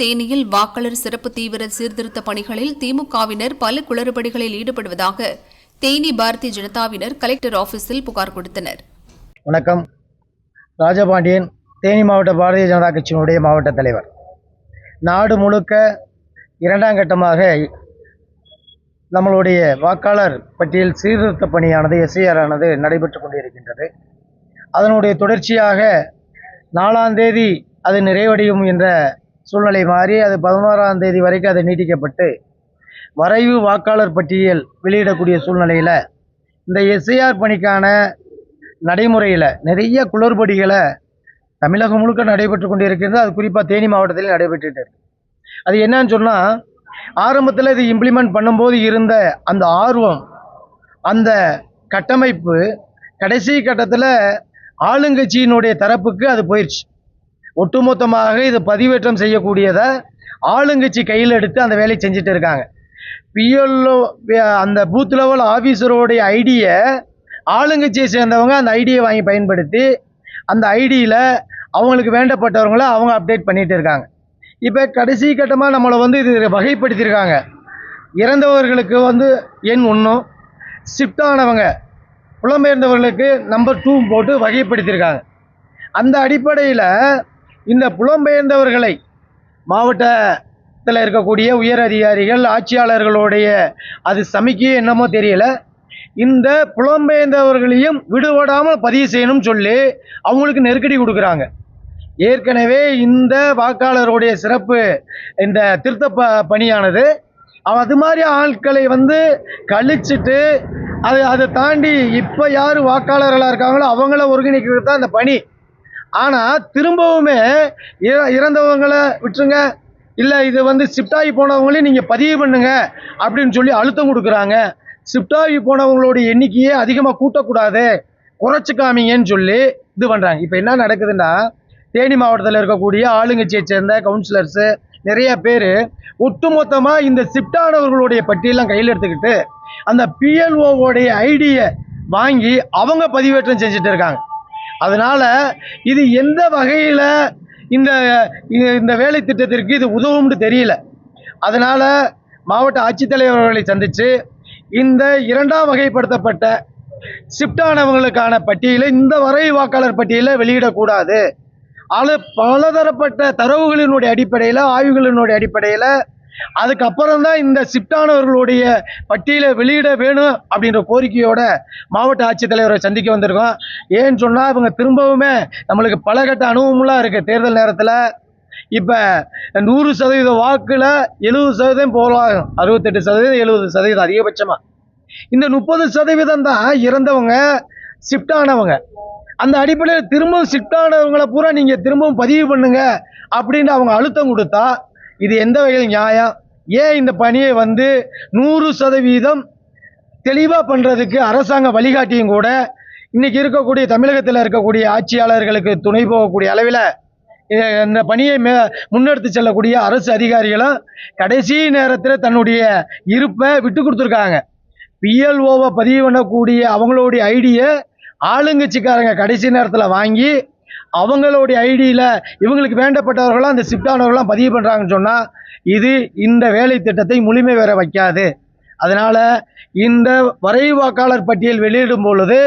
தேனியில் வாக்காளர் சிறப்பு தீவிர சீர்திருத்த பணிகளில் திமுகவினர் பல குளறுபடிகளில் ஈடுபடுவதாக தேனி பாரதிய ஜனதாவினர் கலெக்டர் ஆபீஸில் புகார் கொடுத்தனர். வணக்கம். ராஜபாண்டியன் தேனி மாவட்ட பாரதிய ஜனதா கட்சியினுடைய மாவட்ட தலைவர். நாடு முழுக்க இரண்டாம் கட்டமாக நம்மளுடைய வாக்காளர் பட்டியல் சீர்திருத்த பணியானது எஸ்ஐஆர் ஆனது நடைபெற்று கொண்டிருக்கின்றது. அதனுடைய தொடர்ச்சியாக நாலாம் தேதி அது நிறைவடையும் என்ற சூழ்நிலை மாறி அது பதினோராம் தேதி வரைக்கும் அது நீட்டிக்கப்பட்டு வரைவு வாக்காளர் பட்டியல் வெளியிடக்கூடிய சூழ்நிலையில் இந்த எஸ்ஐஆர் பணிக்கான நடைமுறையில் நிறைய குளறுபடிகளை தமிழகம் முழுக்க நடைபெற்று கொண்டிருக்கிறது அது குறிப்பாக தேனி மாவட்டத்தில் நடைபெற்றுட்டு இருக்கு. அது என்னன்னு சொன்னால் ஆரம்பத்தில் இது இம்ப்ளிமெண்ட் பண்ணும்போது இருந்த அந்த ஆர்வம் அந்த கட்டமைப்பு கடைசி கட்டத்தில் ஆளுங்கட்சியினுடைய தரப்புக்கு அது போயிடுச்சு ஒட்டுமொத்தமாக இது பதிவேற்றம் செய்யக்கூடியதை ஆளுங்கட்சி கையில் எடுத்து அந்த வேலையை செஞ்சுட்டு இருக்காங்க. பிஎல்ஓ அந்த பூத் லெவல் ஆஃபீஸரோடைய ஐடியை ஆளுங்கட்சியை சேர்ந்தவங்க அந்த ஐடியை வாங்கி பயன்படுத்தி அந்த ஐடியில் அவங்களுக்கு வேண்டப்பட்டவங்கள அவங்க அப்டேட் பண்ணிகிட்டு இருக்காங்க. இப்போ கடைசி கட்டமாக நம்மளை வந்து இது வகைப்படுத்தியிருக்காங்க. இறந்தவர்களுக்கு வந்து எண் ஒன்றும் ஷிஃப்ட் ஆனவங்க புலம்பெயர்ந்தவர்களுக்கு நம்பர் டூ போட்டு வகைப்படுத்தியிருக்காங்க. அந்த அடிப்படையில் இந்த புலம்பெயர்ந்தவர்களை மாவட்டத்தில் இருக்கக்கூடிய உயர் அதிகாரிகள் ஆட்சியாளர்களுடைய அது சமிக்கை என்னமோ தெரியல. இந்த புலம்பெயர்ந்தவர்களையும் விடுபடாமல் பதிவு செய்யணும்னு சொல்லி அவங்களுக்கு நெருக்கடி கொடுக்குறாங்க. ஏற்கனவே இந்த வாக்காளருடைய சிறப்பு இந்த திருத்த ப பணியானது அது மாதிரி ஆட்களை வந்து கழிச்சிட்டு அது அதை தாண்டி இப்போ யார் வாக்காளர்களாக இருக்காங்களோ அவங்கள ஒருங்கிணைக்கிறது தான் அந்த பணி. ஆனால் திரும்பவுமே இற- இறந்தவங்களை விட்டுருங்க. இல்லை இது வந்து ஷிஃப்டாகி போனவங்களையும் நீங்கள் பதிவு பண்ணுங்க அப்படின்னு சொல்லி அழுத்தம் கொடுக்குறாங்க. ஷிஃப்டாகி போனவங்களுடைய எண்ணிக்கையை அதிகமாக கூட்டக்கூடாது. குறைச்சு காமிங்கன்னு சொல்லி இது பண்ணுறாங்க இப்போ என்ன நடக்குதுன்னா தேனி மாவட்டத்தில் இருக்கக்கூடிய ஆளுங்கட்சியை சேர்ந்த கவுன்சிலர்ஸு நிறைய பேர் ஒட்டுமொத்தமாக இந்த ஷிஃப்டானவர்களுடைய பட்டியலாம் கையில் எடுத்துக்கிட்டு அந்த பிஎல்ஓவோடைய ஐடியை வாங்கி அவங்க பதிவேற்றம் செஞ்சுட்டு இருக்காங்க. அதனால் இது எந்த வகையில் இந்த இந்த வேலை திட்டத்திற்கு இது உதவும்னு தெரியல. அதனால் மாவட்ட ஆட்சித்தலைவர்களை சந்தித்து இந்த இரண்டாம் வகைப்படுத்தப்பட்ட ஷிஃப்டானவங்களுக்கான பட்டியலை இந்த வரை வாக்காளர் பட்டியலை வெளியிடக்கூடாது. அது பலதரப்பட்ட தரவுகளினுடைய அடிப்படையில் ஆய்வுகளினுடைய அடிப்படையில் அதுக்கப்புறம் தான் இந்த ஷிஃப்டானவர்களுடைய பட்டியலை வெளியிட வேணும் அப்படின்ற கோரிக்கையோட மாவட்ட ஆட்சித்தலைவரை சந்திக்க வந்திருக்கோம். ஏன்னு சொன்னால் இவங்க திரும்பவுமே நம்மளுக்கு பலகட்ட அனுபவம்லாம் இருக்குது தேர்தல் நேரத்தில். இப்போ நூறு சதவீத வாக்கில் எழுபது சதவீதம் போகலாம். அறுபத்தெட்டு சதவீதம் எழுபது சதவீதம் அதிகபட்சமாக இந்த முப்பது சதவீதம் தான் இறந்தவங்க ஷிஃப்ட் ஆனவங்க. அந்த அடிப்படையில் திரும்பவும் ஷிஃப்ட் ஆனவங்களை பூரா நீங்கள் திரும்பவும் பதிவு பண்ணுங்க அப்படின்னு அவங்க அழுத்தம் கொடுத்தா இது எந்த வகையில் நியாயம்? ஏன் இந்த பணியை வந்து நூறு சதவீதம் தெளிவாக பண்ணுறதுக்கு அரசாங்க வழிகாட்டியும் கூட இன்னைக்கு இருக்கக்கூடிய தமிழகத்தில் இருக்கக்கூடிய ஆட்சியாளர்களுக்கு துணை போகக்கூடிய அளவில் இந்த பணியை மே முன்னெடுத்து செல்லக்கூடிய அரசு அதிகாரிகளும் கடைசி நேரத்தில் தன்னுடைய இருப்பை விட்டு கொடுத்துருக்காங்க. பிஎல்ஓவை பதிவு பண்ணக்கூடிய அவங்களுடைய ஐடியை ஆளுங்கட்சிக்காரங்க கடைசி நேரத்தில் வாங்கி அவங்களுடைய ஐடியில் இவங்களுக்கு வேண்டப்பட்டவர்களாம் அந்த ஷிஃப்டானவர்களாம் பதிவு பண்ணுறாங்கன்னு சொன்னால் இது இந்த வேலை திட்டத்தை முழுமை வேற வைக்காது. அதனால் இந்த வரைவாக்காளர் பட்டியல் வெளியிடும் பொழுது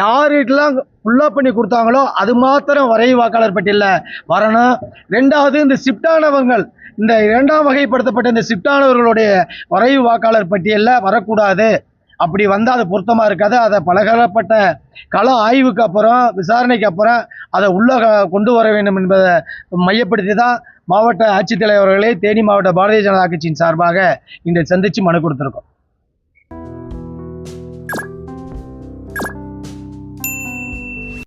யாருக்கெல்லாம் ஃபுல்லாக பண்ணி கொடுத்தாங்களோ அது மாத்திரம் வரை வாக்காளர் பட்டியலில் வரணும். ரெண்டாவது இந்த ஷிஃப்டானவங்கள் இந்த இரண்டாம் வகைப்படுத்தப்பட்ட இந்த ஷிஃப்டானவர்களுடைய வரைவு வாக்காளர் பட்டியலில் வரக்கூடாது. அப்படி வந்தால் அது பொருத்தமாக இருக்காது. அதை பலகரப்பட்ட கள ஆய்வுக்கு அப்புறம் விசாரணைக்கு அப்புறம் அதை உள்ளே கொண்டு வர வேண்டும் என்பதை மையப்படுத்தி தான் மாவட்ட ஆட்சித்தலைவர்களே தேனி மாவட்ட பாரதிய ஜனதா கட்சியின் சார்பாக இன்று சந்தித்து மனு கொடுத்துருக்கோம்.